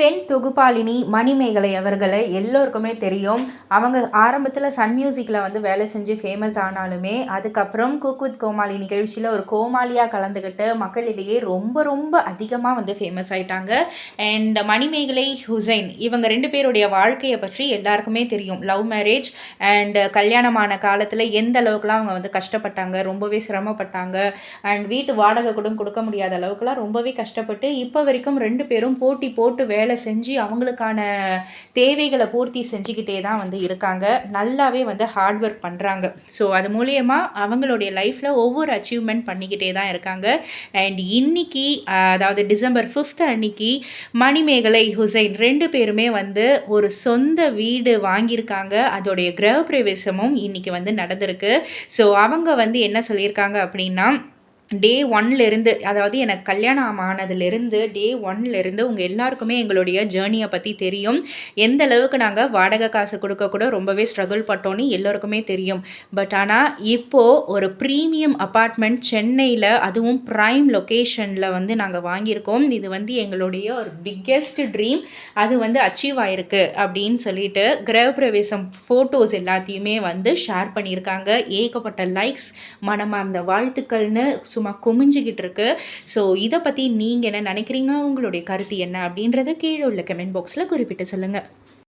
பெண் தொகுப்பாளினி மணிமேகலை அவர்களை எல்லோருக்குமே தெரியும். அவங்க ஆரம்பத்தில் சன் மியூசிக்கில் வந்து வேலை செஞ்சு ஃபேமஸ் ஆனாலுமே அதுக்கப்புறம் குக் வித் கோமாளி நிகழ்ச்சியில் ஒரு கோமாளியாக கலந்துக்கிட்டு மக்களிடையே ரொம்ப ரொம்ப அதிகமாக வந்து ஃபேமஸ் ஆயிட்டாங்க. அண்ட் மணிமேகலை ஹுசைன் இவங்க ரெண்டு பேருடைய வாழ்க்கையை பற்றி எல்லாருக்குமே தெரியும். லவ் மேரேஜ் அண்ட் கல்யாணமான காலத்தில் எந்த அளவுக்குலாம் அவங்க வந்து கஷ்டப்பட்டாங்க ரொம்பவே சிரமப்பட்டாங்க. அண்ட் வீட்டு வாடகை கூட கொடுக்க முடியாத அளவுக்குலாம் ரொம்பவே கஷ்டப்பட்டு இப்போ வரைக்கும் ரெண்டு பேரும் போட்டி போட்டு வேலை செஞ்சு அவங்களுக்கான தேவைகளை பூர்த்தி செஞ்சுக்கிட்டே தான் வந்து இருக்காங்க. நல்லாவே வந்து ஹார்ட் ஒர்க் பண்ணுறாங்க ஸோ அது மூலயமா அவங்களுடைய லைஃப்பில் ஒவ்வொரு அச்சீவ்மெண்ட் பண்ணிக்கிட்டே தான் இருக்காங்க. அண்ட் இன்னைக்கு அதாவது டிசம்பர் ஃபிஃப்த் அன்னைக்கு மணிமேகலை ஹுசைன் ரெண்டு பேருமே வந்து ஒரு சொந்த வீடு வாங்கியிருக்காங்க. அதோடைய கிரக பிரவேசமும் இன்னைக்கு வந்து நடந்திருக்கு. ஸோ அவங்க வந்து என்ன சொல்லியிருக்காங்க அப்படின்னா டே ஒன்லேருந்து அதாவது எனக்கு கல்யாணம் ஆனதுலேருந்து டே ஒன்லேருந்து உங்கள் எல்லாருக்குமே எங்களுடைய ஜேர்னியை பற்றி தெரியும். எந்த அளவுக்கு நாங்கள் வாடகை காசு கொடுக்க கூட ரொம்பவே ஸ்ட்ரகிள் பட்டோன்னு எல்லோருக்குமே தெரியும். பட் ஆனால் இப்போது ஒரு ப்ரீமியம் அப்பார்ட்மெண்ட் சென்னையில் அதுவும் ப்ரைம் லொக்கேஷனில் வந்து நாங்கள் வாங்கியிருக்கோம். இது வந்து எங்களுடைய ஒரு பிக்கெஸ்ட் ட்ரீம் அது வந்து அச்சீவ் ஆயிருக்கு அப்படின்னு சொல்லிட்டு கிரகப்பிரவேசம் ஃபோட்டோஸ் எல்லாத்தையுமே வந்து ஷேர் பண்ணியிருக்காங்க. ஏகப்பட்ட லைக்ஸ் மனமார்ந்த வாழ்த்துக்கள்னு சும்மா குமிஞ்சிக்கிட்டு இருக்கு. ஸோ இதை பற்றி நீங்கள் என்ன நினைக்கிறீங்க? உங்களுடைய கருத்து என்ன? அப்படின்றத கீழே உள்ள கமெண்ட் பாக்ஸில் குறிப்பிட்டு சொல்லுங்கள்